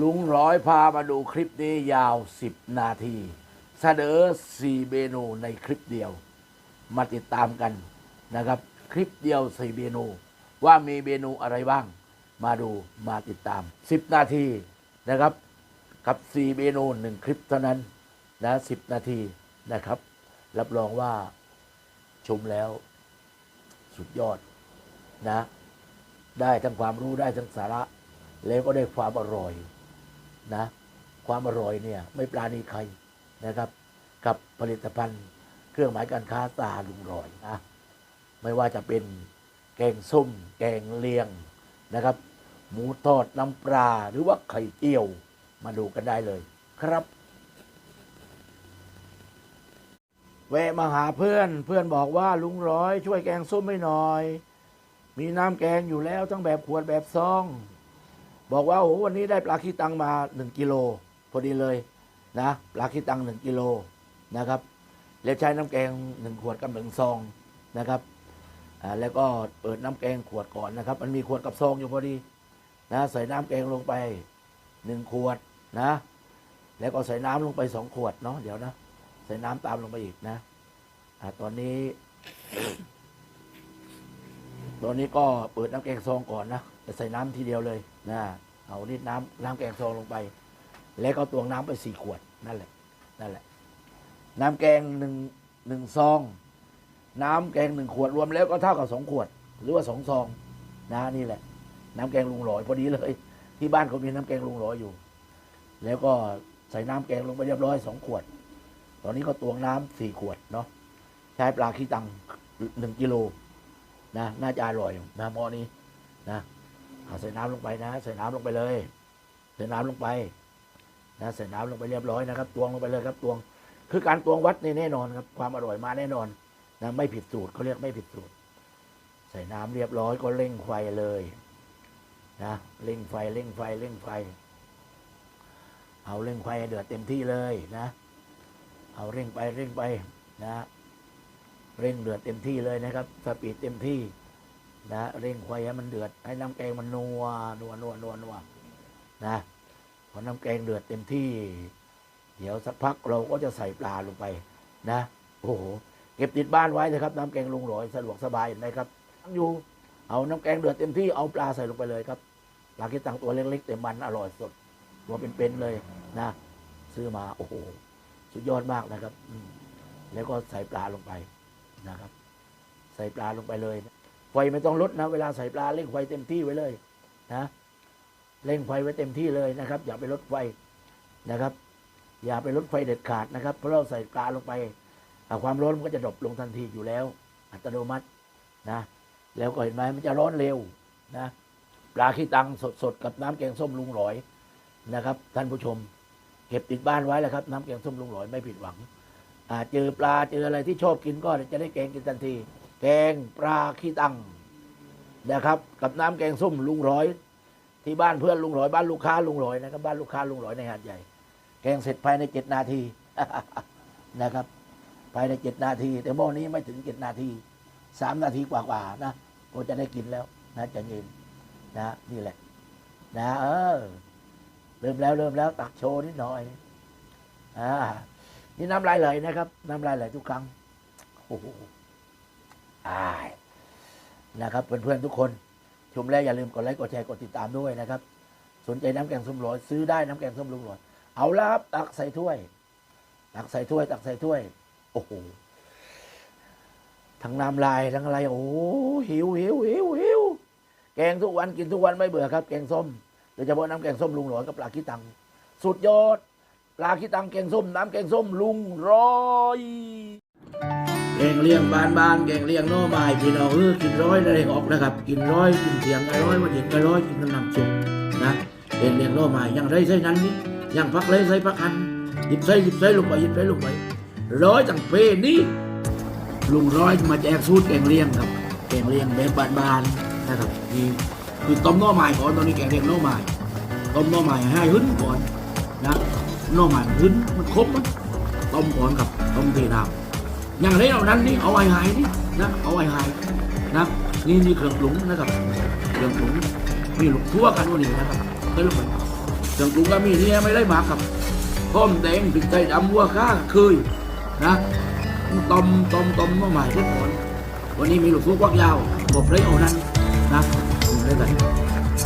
ลุงร้อยพามาดูคลิปนี้ยาว 10 นาที เสนอ4เมนูในคลิปเดียว มาติดตามกันนะครับ คลิปเดียว4เมนู ว่ามีเมนูอะไรบ้าง มาดูมาติดตาม 10 นาทีนะครับ กับ 4 เมนู 1 คลิปเท่านั้นนะ10 นาทีนะครับ รับรองว่าชมแล้ว สุดยอดนะ ได้ทั้งความรู้ได้ทั้งสาระ แล้วก็ได้ความอร่อย นะความอร่อยเนี่ยไม่ปราณีใครนะครับ กับผลิตภัณฑ์ เครื่องหมายการค้าตาลุงรอยนะไม่ว่าจะเป็นแกงส้ม แกงเลียงนะครับ หมูทอดน้ำปลาหรือว่าไข่เจียวมาดูกันได้เลยครับแวะมาหาเพื่อนเพื่อนบอกว่าลุงร้อย ช่วยแกงส้มให้หน่อย มีน้ำแกงอยู่แล้วทั้งแบบขวดแบบซอง บอกว่าโอ้โหวันนี้ได้ปลาคีตังมาหนึ่งกิโลพอดีเลยนะปลาคีตังหนึ่งกิโลนะครับ แล้วใช้น้ำแกงหนึ่งขวดกับหนึ่งซองนะครับแล้วก็เปิดน้ำแกงขวดก่อนนะครับ มันมีขวดกับซองอยู่พอดีนะใส่น้ำแกงลงไปหนึ่งขวดนะ แล้วก็ใส่น้ำลงไปสองขวดเนาะเดี๋ยวนะ ใส่น้ำตามลงไปอีกนะอตอนนี้ตอนนี้ก็เปิดน้ำแกงซองก่อนนะจะใส่น้ำทีเดียวเลย นะเอานิดน้ำน้ำแกงซองลงไป แล้วก็ตวงน้ำไปสี่ขวดนั่นแหละนั่นแหละ น้ำแกงหนึ่งหนึ่งซอง น้ำแกงหนึ่งขวดรวมแล้วก็เท่ากับสองขวด หรือว่าสองซองนะนี่แหละ น้ำแกงลุงหลอยพอดีเลย ที่บ้านเขามีน้ำแกงลุงหลอยอยู่ แล้วก็ใส่น้ำแกงลงไปเรียบร้อยสองขวด ตอนนี้ก็ตวงน้ำสี่ขวดเนาะใช้ปลาขี้ตังหนึ่งกิโลนะน่าจะอร่อยนะหม้อนี้นะ เอาใส่น้ำลงไปนะ ใส่น้ำลงไปเลย ใส่น้ำลงไปนะใส่น้ำลงไปเรียบร้อยนะครับ ตวงลงไปเลยครับ ตวง คือการตวงวัดนี่แน่นอนครับ ความอร่อยมาแน่นอนนะไม่ผิดสูตรเขาเรียกไม่ผิดสูตร ใส่น้ำเรียบร้อยก็เร่งไฟเลยนะเร่งไฟเร่งไฟเร่งไฟ เอาเร่งไฟเดือดเต็มที่เลยนะ เอาเร่งไปเร่งไปนะ เร่งเดือดเต็มที่เลยนะครับสปีดเต็มที่ นะเร่งไฟให้มันเดือด ให้น้ำแกงมันนัวนัวนัวนัวนัวนะพอน้ำแกงเดือดเต็มที่ เดี๋ยวสักพักเราก็จะใส่ปลาลงไปนะ โอ้โหเก็บติดบ้านไว้นะครับ น้ำแกงลุงหลอยสะดวกสบายนะครับตั้งอยู่เอาน้ำแกงเดือดเต็มที่เอาปลาใส่ลงไปเลยครับปลาคิดตังตัวเล็กๆแต่มันอร่อยสดตัวเป็นๆเลยนะ ซื้อมาโอ้โหสุดยอดมากนะครับแล้วก็ใส่ปลาลงไปนะครับ ใส่ปลาลงไปเลย ไฟไม่ต้องลดนะ เวลาใส่ปลาเร่งไฟเต็มที่ไว้เลยนะเร่งไฟไว้เต็มที่เลยนะครับ อย่าไปลดไฟนะครับ อย่าไปลดไฟเด็ดขาดนะครับ เพราะเราใส่ปลาลงไปความร้อนมันก็จะดรอปลงทันทีอยู่แล้ว อัตโนมัตินะ แล้วก็เห็นไหมมันจะร้อนเร็วนะปลาขี้ตังสดๆกับน้ำแกงส้มลุงหลอยนะครับ ท่านผู้ชม เก็บติดบ้านไว้แล้วครับ น้ำแกงส้มลุงหลอยไม่ผิดหวังเจอปลาเจออะไรที่ชอบกินก็จะได้แกงกินทันที แกงปลาขี้ตังนะครับ กับน้ำแกงส้มลุงร้อย ที่บ้านเพื่อนลุงร้อยบ้านลูกค้าลุงร้อยนะครับบ้านลูกค้าลุงร้อยในหาดใหญ่ แกงเสร็จภายในเจ็ดนาทีนะครับ ภายในเจ็ดนาที แต่หม้อนี้ไม่ถึงเจ็ดนาทีสามนาทีกว่าๆนะก็จะได้กินแล้วนะจะเย็นนะนี่แหละ นะเออเริ่มแล้วเริ่มแล้ว ตักโชว์นิดหน่อยอ่านี่น้ำลายไหลนะครับ น้ำลายไหลทุกครั้งโอ้โห อายนะครับเพื่อนๆทุกคนชมแล้วอย่าลืมกดไลค์กดแชร์กดติดตามด้วยนะครับ สนใจน้ำแกงส้มหลอยซื้อได้น้ำแกงส้มลุงหลอยเอาละครับตักใส่ถ้วย ตักใส่ถ้วย ตักใส่ถ้วย โอ้โหทั้งน้ำลายทั้งอะไรโอ้หิวหิวหิวหิวแกงทุกวันกินทุกวันไม่เบื่อครับ แกงส้มโดยเฉพาะน้ำแกงส้มลุงหลอยกับปลาขี้ตัง สุดยอด ปลาขี้ตังแกงส้ม น้ำแกงส้มลุงร้อย งเลี้ยงบานบานๆแกงเลี้ยงน้อไม้พี่น้องเออกินร้อยได้ออกนะครับ กินร้อยกินเสียงก็ร้อยวันเย็นก็ร้อยกินน้ำน้ำซุปนะแกงเลี้ยงน้อไม้ยังไรใส่นั้นนี่ยังพักเลยใส่พักอันหยิบใส่หยิบใส่ลงไปหยิบใส่ลงไปร้อยจังเป้นี่ลุงร้อยมาแจกสูตรแกงเลี้ยงครับ แกงเลี้ยงแบบบานๆนะครับนี่คือต้มน้อไม้ก่อนตอนนี้แกงเลี้ยงน้อไม้ต้มน้อไม้ให้หึ้นก่อนนะน้อมันพื้นมันครบมันต้มก่อนกับต้มเทน้ำ อย่างไรเอานั้นนี่เอาไอ้หายนี่นะเอาไอ้หายนะนี่นี่เครื่องปรุงนะครับเครื่องปรุงมีลูกทั่วกันวันนี้นะครับเฮ้ยลูกมันเครื่องปรุงก็มีเนี่ยไม่ได้มาครับพร้อมแดงพริกไทยดำวัวข้าเคยนะต้มต้มต้มมาใหม่เรียบร้อยวันนี้มีลูกฟุกวักยาวบอกเลยเอานั้นนะปรุงได้เลย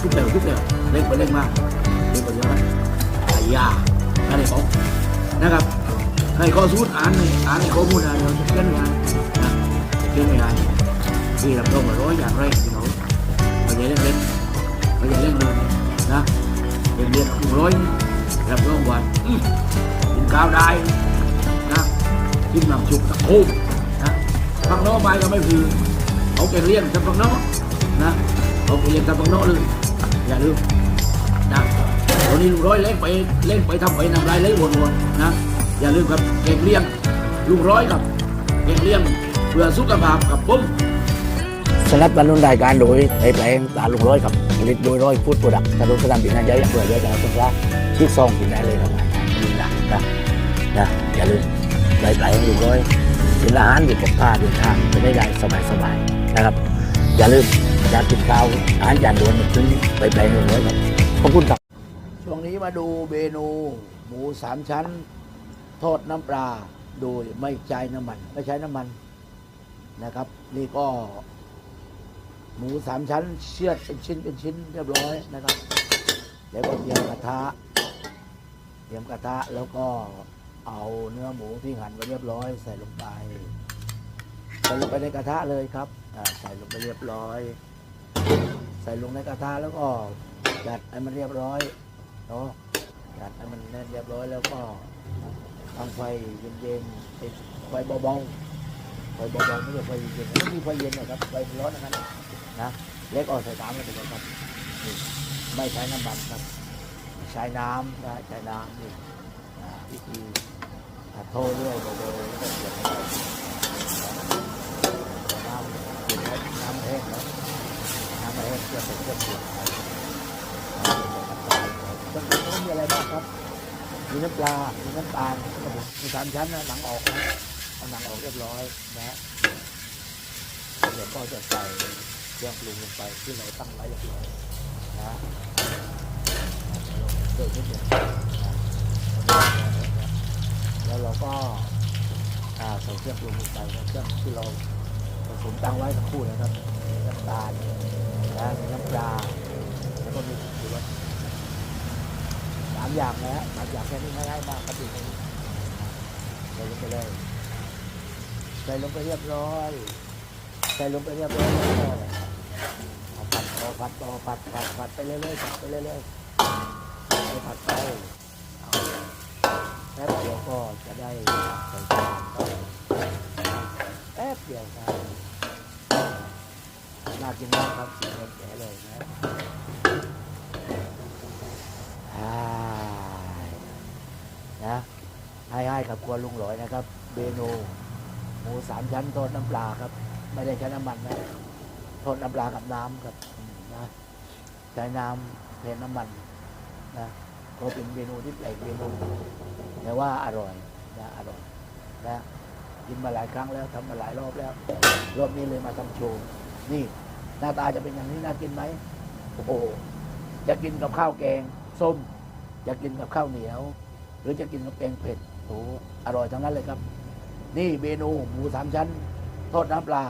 ทุกเดียวทุกเดียวเล่นไปเล่นมากเล่นไปเยอะมากไอ้ยาอะไรของนะครับ ใครขอสูตรอ่านในอ่านในข้อมูลอะไรเราจะเขียนงานนะเขียนงานที่รับรองมาร้อยอย่างไรพี่น้องไม่ใช่นเล่นๆไม่ใช่เล่นเลยนะเป็นเรียนร้อยรับรองวันกินข้าวได้นะกินนังชุบตะโคมนะฟังน้อไปก็ไม่คือเอาแกงเลี้ยงทำฟังน้อนะเอาแกงเลี้ยงทำฟังน้อเลยอย่าลืมนะวันนี้ลุงร้อยเล่นไปเล่นไปทำไปนำลายเล่นวนๆนะ อย่าลืมครับแกงเลี้ยงลุงร้อยครับแกงเลี้ยงเพื่อสุขภาพกับผมสนับสนุนรายการโดยไอ้แปลงตาลุงร้อยกับผลิตโดยร้อยพูดโปรดักต์ถ้ารู้สนามบินนั้นย้ายเปิดเลยแต่คุณพระที่ซองกินได้เลยครับมีหนักนะนะอย่าลืมไอ้แปลงลุงร้อยเป็นอาหารเด็กกับผ้าเดินทางไปได้ได้สบายสบายๆนะครับ อย่าลืมอยากกินข้าวอาหารจานด่วนถึงไปแปลงลุงร้อยครับขอบคุณครับช่วงนี้มาดูเมนูหมูสามชั้น ทอดน้ำปลาโดยไม่ใช้น้ำมัน ไม่ใช้น้ำมันนะครับ นี่ก็ หมูสามชั้นเชือดเป็นชิ้นเป็นชิ้นเรียบร้อยนะครับ แล้วก็เตรียมกระทะเตรียมกระทะแล้วก็เอาเนื้อหมูที่หั่นไว้เรียบร้อย ใส่ลงไปใส่ลงไปในกระทะเลยครับใส่ลงไปเรียบร้อย ใส่ลงในกระทะแล้วก็จัดให้มันเรียบร้อยเนาะจัดให้มันแน่นเรียบร้อยแล้วก็ ตั้งไฟเย็นๆติดไฟเบาๆไฟเบาๆไม่ใช่ไฟเย็นไม่มีไฟเย็นนะครับไฟร้อนนะครับนะเล็กออกใส่น้ำเลยเป็นครับไม่ใช้น้ำมันครับใช้น้ำนะใช้น้ำนี่อ่าวิธีอ่าโทเรื่อยเบาๆแล้วก็เสียบเข้าไปน้ำเสียบแล้วน้ำแห้งแล้วน้ำแห้งเพื่อเป็นเครื่องดื่มครับเครื่องดื่มก็มีอะไรบ้างครับ มีน้ำปลา มีน้ำตาลครับผมมีสามชั้นนะหนังออกนะเอาหนังออกเรียบร้อยนะฮะเดี๋ยวก็จะใส่เครื่องปรุงลงไปที่เราตั้งไว้เรียบร้อยนะฮะเติมนิดหนึ่งแล้วเราก็อ่าใส่เครื่องปรุงลงไปนะเครื่องที่เราผสมตั้งไว้ทั้งคู่นะครับมีน้ำตาลนะมีน้ำปลาแล้วก็มีผงชูรสสามอย่างนะสามอย่างแค่นี้ง่ายมากครับพี่ใส่ลงไปเลยใส่ลงไปเรียบร้อยใส่ลงไปเรียบร้อยแล้วก็เอาผัดต่อผัดต่อผัดผัดผัดไปเรื่อยๆผัดไปเรื่อยๆไปผัดไปแป๊บเดียวก็จะได้ใส่จานแป๊บเดียวครับน่ากินมากครับสีแดงแจ๋เลยนะอ่า นะให้ให้กับครัวลุงหลอยนะครับเมนูหมูสามชั้นทอดน้ำปลาครับ ไม่ได้ใช้น้ำมันนะทอดน้ำปลากับน้ำครับนะใช้น้ำแทนน้ำมันนะก็เป็นเมนูที่แปลกเมนูแต่ว่าอร่อยนะอร่อยนะกินมาหลายครั้งแล้วทำมาหลายรอบแล้ว รอบนี้เลยมาทำโชว์นี่หน้าตาจะเป็นอย่างนี้น่ากินไหมโอ้โหจะกินกับข้าวแกงส้มจะกินกับข้าวเหนียว หรือจะกินกับแกงเผ็ดโอ้โหอร่อยทั้งนั้นเลยครับ นี่เมนูหมูสามชั้น ทอดน้ำปลา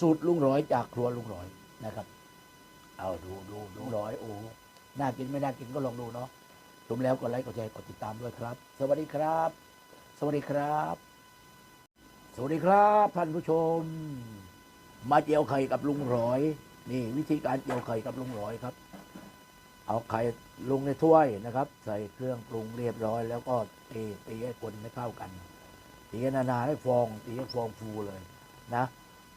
สูตรลุงร้อยจากครัวลุงร้อยนะครับ เอาดูดูลุงร้อยโอ้หน่ากินไม่น่ากินก็ลองดูเนาะชมแล้วกดไลค์กดแชร์กดติดตามด้วยครับ สวัสดีครับ สวัสดีครับ สวัสดีครับท่านผู้ชม มาเจียวไข่กับลุงร้อย นี่ วิธีการเจียวไข่กับลุงร้อยครับ เอาไข่ลงในถ้วยนะครับ ใส่เครื่องปรุงเรียบร้อย แล้วก็ตีตีให้คนให้เข้ากันตีให้นานๆให้ฟองตีให้ฟองฟูเลยนะ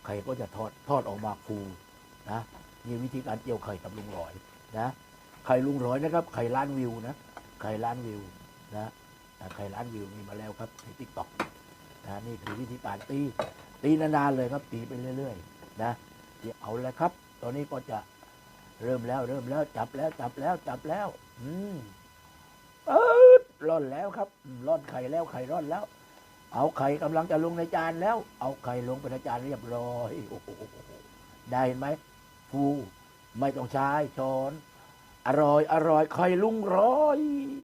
ไข่ก็จะทอดทอดออกมาฟูนะนี่วิธีการเจียวไข่กับลุงร้อยนะไข่ลุงร้อยนะครับ ไข่ล้านวิวนะไข่ล้านวิวนะไข่ล้านวิวมีมาแล้วครับในติ๊กต็อกนะนี่คือวิธีการตีตีนานๆเลยครับตีไปเรื่อย ๆ นะเดี๋ยวเอาแล้วครับ ตอนนี้ก็จะ เริ่มแล้วเริ่มแล้วจับแล้วจับแล้วจับแล้ว อืมเออร่อนแล้วครับร่อนไข่แล้วไข่ร่อนแล้ว เอาไข่กำลังจะลงในจานแล้ว เอาไข่ลงไปในจานเรียบร้อยโอ้โหได้เห็นไหมฟูไม่ต้องใช้ช้อน อร่อยอร่อยไข่ลุงร้อย